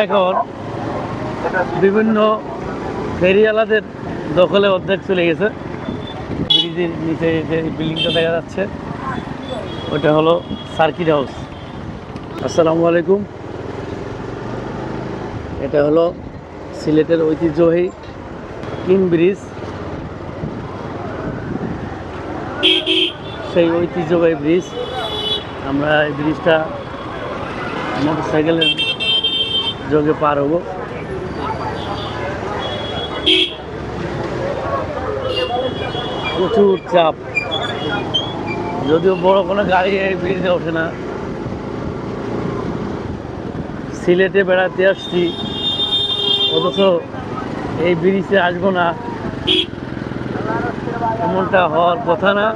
এখন। বিভিন্ন ফেরিওয়ালাদের দখলে অর্ধেক চলে গেছে। ব্রিজের নিচে যে বিল্ডিংটা দেখা যাচ্ছে, ওটা হলো সার্কিট হাউস আসসালামু আলাইকুম। এটা হলো সিলেটের ঐতিহ্যবাহী কিং ব্রিজ। সেই ঐতিহ্যবাহী ব্রিজ। আমরা এই ব্রিজটা মোটর যোগে পার হব। প্রচুর চাপ। যদিও বড় কোনো গাড়ি এই ব্রিজে ওঠে না। সিলেটে বেড়াতে আসছি। অথচ এই ব্রিজে আসব না। এমনটা হওয়ার কথা না।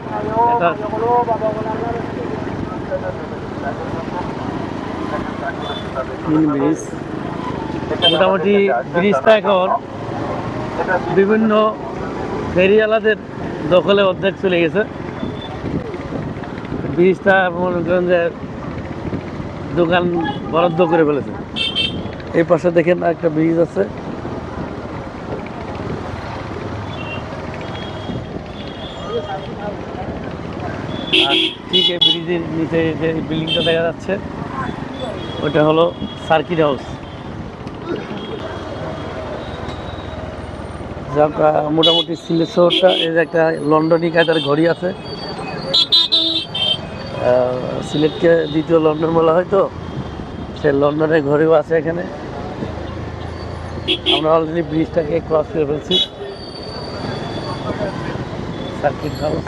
তিন ব্রিজ। মোটামুটি ব্রিজটা এখন বিভিন্ন ফেরিওয়ালাদের দখলে অর্ধেক চলে গেছে। ব্রিজটা মনে করেন যে দোকান বরাদ্দ করে ফেলেছে। এই পাশে দেখেন একটা ব্রিজ আছে। ঠিক এই ব্রিজের নিচে যে বিল্ডিংটা দেখা যাচ্ছে, ওটা হলো সার্কিট হাউস মোটামুটি সিলেট শহরটা যে একটা লন্ডনী কায়দার ঘড়ি আছে। সিলেটকে দ্বিতীয় লন্ডন বলা হয় তো সে লন্ডনের ঘড়িও আছে এখানে। আমরা অলরেডি ব্রিজটাকে ক্রস করে ফেলছি। Circuit house